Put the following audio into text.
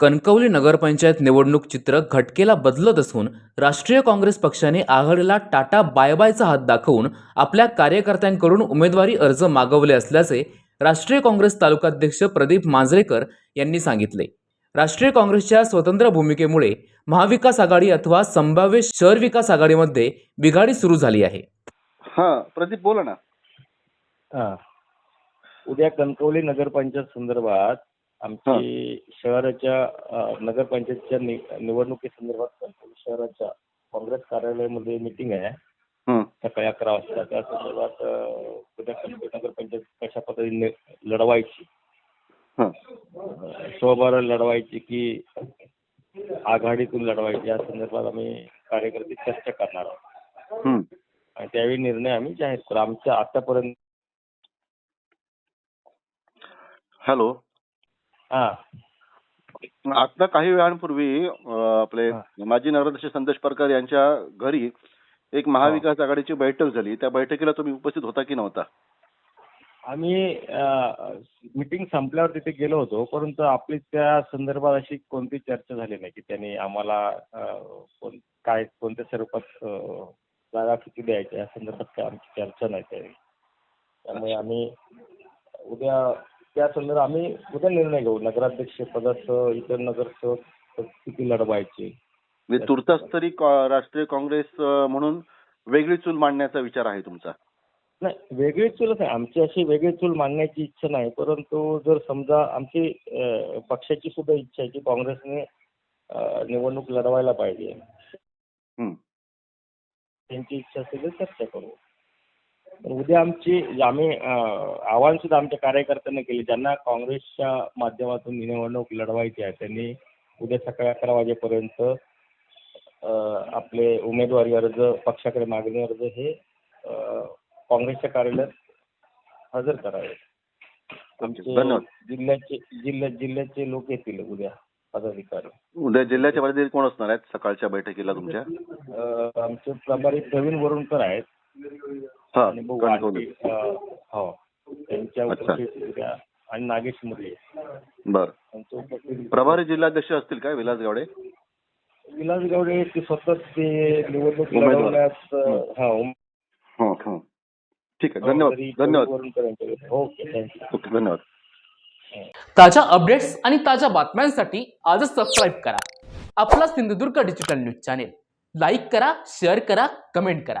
कणकवली नगरपंचायत निवडणूक चित्र घटकेला बदलत असून राष्ट्रीय काँग्रेस पक्षाने आघाडीला टाटा बायबायचा हात दाखवून आपल्या कार्यकर्त्यांकडून उमेदवारी अर्ज मागवले असल्याचे राष्ट्रीय काँग्रेस तालुकाध्यक्ष प्रदीप मांजरेकर यांनी सांगितले. राष्ट्रीय काँग्रेसच्या स्वतंत्र भूमिकेमुळे महाविकास आघाडी अथवा संभाव्य शहर विकास आघाडीमध्ये बिघाडी सुरू झाली आहे. हा प्रदीप बोला ना. हा. उद्या कणकवली नगरपंचायत संदर्भात आमची शहराच्या नगरपंचायतच्या निवडणुकीसंदर्भात शहराच्या काँग्रेस कार्यालयामध्ये मिटिंग आहे. सकाळी अकरा वाजता. त्या संदर्भात कणकवली नगरपंचायत कशा पद्धतीने लढवायची? स्वबळ लढवायची की आघाडीतून लढवायची? या संदर्भात आम्ही कार्यकर्ते चर्चा करणार आहोत. आणि त्यावेळी निर्णय आम्ही जाहीर करू. आमच्या आतापर्यंत हॅलो. आता काही वेळांपूर्वी आपले. माजी नगराध्यक्ष संदेश परकर यांच्या घरी एक महाविकास आघाडीची बैठक झाली. त्या बैठकीला तुम्ही उपस्थित होता की नव्हता? आम्ही मीटिंग संपल्यावर तिथे गेलो होतो परंतु आपली त्या संदर्भात अशी कोणती चर्चा झाली नाही की त्यांनी आम्हाला काय कोणत्या स्वरूपात जागा किती द्यायच्या या संदर्भात काय आमची चर्चा नाही त्यावेळी. त्यामुळे आम्ही उद्या त्या संदर्भात आम्ही उद्या निर्णय घेऊ. नगराध्यक्ष पदासह इतर नगरसेवक किती लढवायचे? म्हणजे तुर्तास तरी राष्ट्रीय काँग्रेस म्हणून वेगळी चूल मांडण्याचा विचार आहे तुमचा? नाही वेगळी चूल नाही. आमची अशी वेगळी चूल मांडण्याची इच्छा नाही. परंतु जर समजा आमची पक्षाची सुद्धा इच्छा आहे की काँग्रेसने निवडणूक लढवायला पाहिजे. हं. त्यांची इच्छा असेल तर चर्चा करू. उद्या आमची आम्ही आव्हान सुद्धा आमच्या कार्यकर्त्यांना केले. ज्यांना काँग्रेसच्या माध्यमातून निवडणूक लढवायची आहे त्यांनी उद्या सकाळी अकरा वाजेपर्यंत आपले उमेदवारी अर्ज पक्षाकडे मागणी अर्ज हे काँग्रेसच्या कार्यालयात हजर करावे. धन्यवाद. जिल्ह्याचे जिल्ह्या जिल्ह्याचे लोक येतील उद्या पदाधिकारी. उद्या जिल्ह्याच्या पदाधिकारी कोण असणार आहेत? सकाळच्या बैठकीला तुमच्या? आमचे प्रभारी प्रवीण वरुणकर आहेत. आणि अ, हो त्यांच्या आणि नागेश मुरले. बर. प्रभारी जिल्हाध्यक्ष असतील काय विलास गावडे? विलास गावडे ते स्वतः ते निवडणूक उमेदवार. लढवण्यात अ, हा. उम- हं, हं. ठीक आहे धन्यवाद तरी धन्यवाद. यांच्याकडे. ओके थँक्यू ओके धन्यवाद. ताज्या अपडेट्स आणि ताज्या बातम्यांसाठी आजच सबस्क्राईब करा. आपला Sindhudurg digital news channel like करा शेअर करा कमेंट करा.